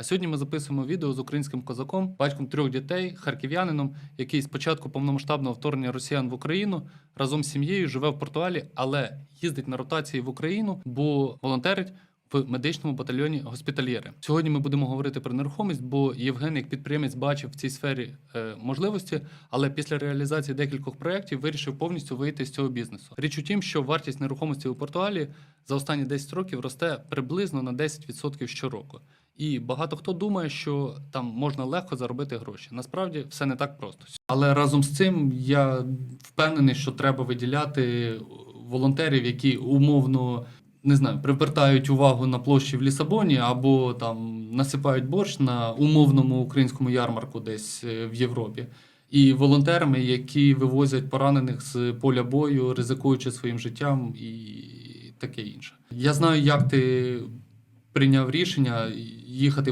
А сьогодні ми записуємо відео з українським козаком, батьком трьох дітей, харків'янином, який з початку повномасштабного вторгнення росіян в Україну разом з сім'єю живе в Португалі, але їздить на ротації в Україну, бо волонтерить в медичному батальйоні госпітальєри. Сьогодні ми будемо говорити про нерухомість, бо Євген, як підприємець, бачив в цій сфері е, можливості, але після реалізації декількох проєктів вирішив повністю вийти з цього бізнесу. Річ у тім, що вартість нерухомості у Португалії за останні 10 років росте приблизно на 10% щороку. І багато хто думає, що там можна легко заробити гроші. Насправді все не так просто. Але разом з цим я впевнений, що треба виділяти волонтерів, які умовно не знаю, привертають увагу на площі в Лісабоні або там насипають борщ на умовному українському ярмарку десь е, в Європі. І волонтерами, які вивозять поранених з поля бою, ризикуючи своїм життям і таке інше. Я знаю, як ти прийняв рішення їхати